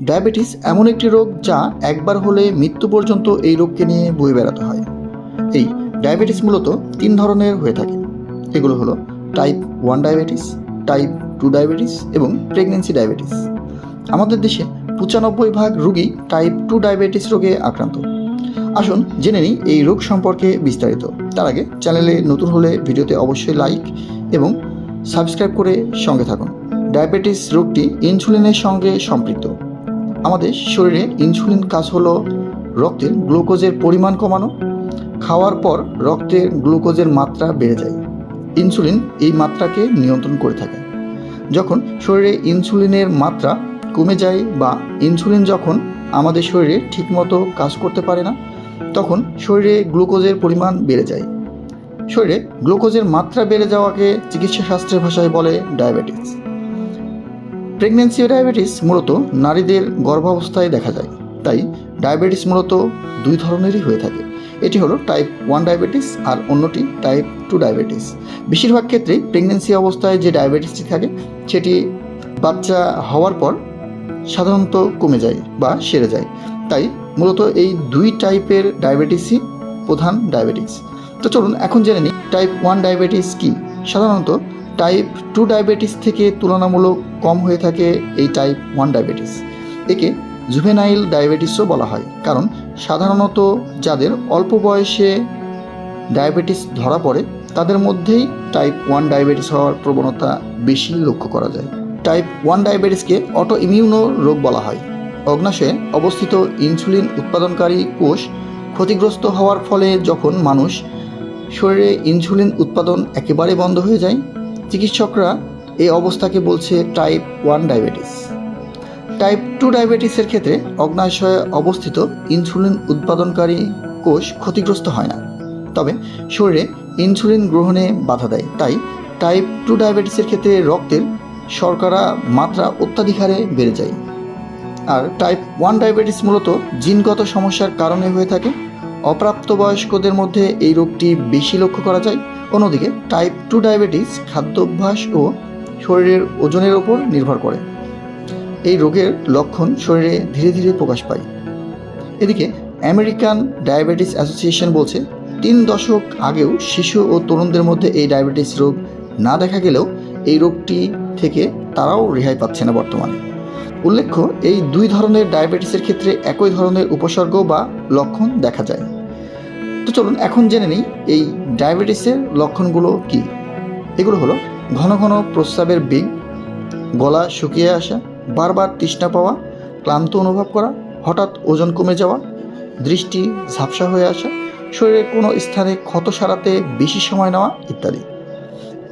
Diabetes এমন একটি রোগ যা একবার হলে মৃত্যু পর্যন্ত এই রোগকে নিয়ে বয়ে বেড়াতে হয়। এই ডায়াবেটিস মূলত তিন ধরনের হয়ে থাকে। এগুলো হলো type one diabetes type two diabetes এবং প্রেগনেন্সি ডায়াবেটিস আমাদের দেশে পঁচানব্বই ভাগ রুগী টাইপ টু ডায়াবেটিস রোগে আক্রান্ত। আসুন জেনে নিই এই রোগ সম্পর্কে বিস্তারিত। তার আগে চ্যানেলে নতুন হলে ভিডিওতে অবশ্যই লাইক এবং সাবস্ক্রাইব করে সঙ্গে থাকুন। ডায়াবেটিস রোগটি ইনসুলিনের সঙ্গে সম্পৃক্ত। আমাদের শরীরে ইনসুলিন কাজ হলো রক্তের গ্লুকোজের পরিমাণ কমানো, খাওয়ার পর রক্তের গ্লুকোজের মাত্রা বেড়ে যায়। ইনসুলিন এই মাত্রাকে নিয়ন্ত্রণ করে থাকে। যখন শরীরে ইনসুলিনের মাত্রা কমে যায় বা ইনসুলিন যখন আমাদের শরীরে ঠিকমতো কাজ করতে পারে না, তখন শরীরে গ্লুকোজের পরিমাণ বেড়ে যায়। শরীরে গ্লুকোজের মাত্রা বেড়ে যাওয়াকে চিকিৎসা শাস্ত্রের ভাষায় বলে ডায়াবেটিস। প্রেগনেন্সি ডায়াবেটিস মূলত নারীদের গর্ভাবস্থায় দেখা যায়। তাই ডায়াবেটিস মূলত দুই ধরনেরই হয়ে থাকে। এটি হলো টাইপ ওয়ান ডায়াবেটিস আর অন্যটি টাইপ টু ডায়াবেটিস বেশিরভাগ ক্ষেত্রেই প্রেগনেন্সি অবস্থায় যে ডায়াবেটিসটি থাকে, সেটি বাচ্চা হওয়ার পর সাধারণত কমে যায় বা সেরে যায়। তাই মূলত এই দুই টাইপের ডায়াবেটিসই প্রধান ডায়াবেটিস তো চলুন এখন জেনে নিই টাইপ ওয়ান ডায়াবেটিস কী? সাধারণত টাইপ টু ডায়াবেটিস থেকে তুলনামূলক কম হয়ে থাকে এই টাইপ ওয়ান ডায়াবেটিস একে জুভেনাইল ডায়াবেটিসও বলা হয়, কারণ সাধারণত যাদের অল্প বয়সে ডায়াবেটিস ধরা পড়ে, তাদের মধ্যেই টাইপ ওয়ান ডায়াবেটিস হওয়ার প্রবণতা বেশি লক্ষ্য করা যায়। টাইপ ওয়ান ডায়াবেটিসকে অটো ইমিউনো রোগ বলা হয়। অগ্নাশয়ে অবস্থিত ইনসুলিন উৎপাদনকারী কোষ ক্ষতিগ্রস্ত হওয়ার ফলে যখন মানুষ শরীরে ইনসুলিন উৎপাদন একেবারে বন্ধ হয়ে যায় চিকিৎসকরা এই অবস্থাকে বলছে type one diabetes type two ডায়াবেটিসের ক্ষেত্রে অগ্নাশয়ে অবস্থিত ইনসুলিন উৎপাদনকারী কোষ ক্ষতিগ্রস্ত হয় না। তবে শরীরে ইনসুলিন গ্রহণে বাধা দেয়। তাই টাইপ টু ডায়াবেটিসের ক্ষেত্রে রক্তের শর্করা মাত্রা অত্যাধিক হারে বেড়ে যায়। আর টাইপ ওয়ান ডায়াবেটিস মূলত জিনগত সমস্যার কারণে হয়ে থাকে অপ্রাপ্তবয়স্কদের মধ্যে এই রোগটি বেশি লক্ষ্য করা যায়। অন্যদিকে টাইপ টু ডায়াবেটিস খাদ্যাভ্যাস ও শরীরের ওজনের ওপর নির্ভর করে। এই রোগের লক্ষণ শরীরে ধীরে ধীরে প্রকাশ পায়। এদিকে আমেরিকান ডায়াবেটিস অ্যাসোসিয়েশন বলছে, তিন দশক আগেও শিশু ও তরুণদের মধ্যে এই ডায়াবেটিস রোগ না দেখা গেলেও এই রোগটি থেকে তারাও রেহাই পাচ্ছে না বর্তমানে। উল্লেখ্য, এই দুই ধরনের ডায়াবেটিসের ক্ষেত্রে একই ধরনের উপসর্গ বা লক্ষণ দেখা যায়। তো চলুন, এখন জেনে নিই এই ডায়াবেটিসের লক্ষণগুলো কী। এগুলো হলো ঘন ঘন প্রস্রাবের বেগ, গলা শুকিয়ে আসা, বারবার তৃষ্ণা পাওয়া, ক্লান্ত অনুভব করা, হঠাৎ ওজন কমে যাওয়া, দৃষ্টি ঝাপসা হয়ে আসা, শরীরের কোনো স্থানে ক্ষত সারাতে বেশি সময় নেওয়া ইত্যাদি।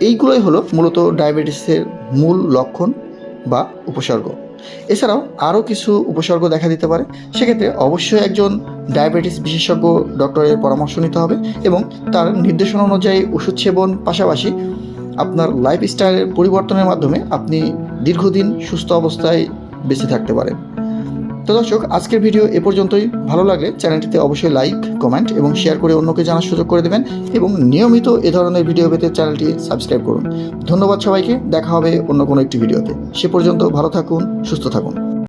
এইগুলোই হলো মূলত ডায়াবেটিসের মূল লক্ষণ বা উপসর্গ। এছাড়াও আরও কিছু উপসর্গ দেখা দিতে পারে। সেক্ষেত্রে অবশ্যই একজন ডায়াবেটিস বিশেষজ্ঞ ডক্টরের পরামর্শ নিতে হবে এবং তার নির্দেশনা অনুযায়ী ওষুধ সেবন পাশাপাশি আপনার লাইফস্টাইলের পরিবর্তনের মাধ্যমে আপনি দীর্ঘদিন সুস্থ অবস্থায় বেঁচে থাকতে পারেন। তো দর্শক, আজকের ভিডিও এ পর্যন্তই। ভালো লাগলে চ্যানেলটিতে অবশ্যই লাইক কমেন্ট এবং শেয়ার করে অন্যকে জানার সুযোগ করে দেবেন এবং নিয়মিত এ ধরনের ভিডিও পেতে চ্যানেলটি সাবস্ক্রাইব করুন। ধন্যবাদ সবাইকে। দেখা হবে অন্য কোনো একটি ভিডিওতে। সে পর্যন্ত ভালো থাকুন, সুস্থ থাকুন।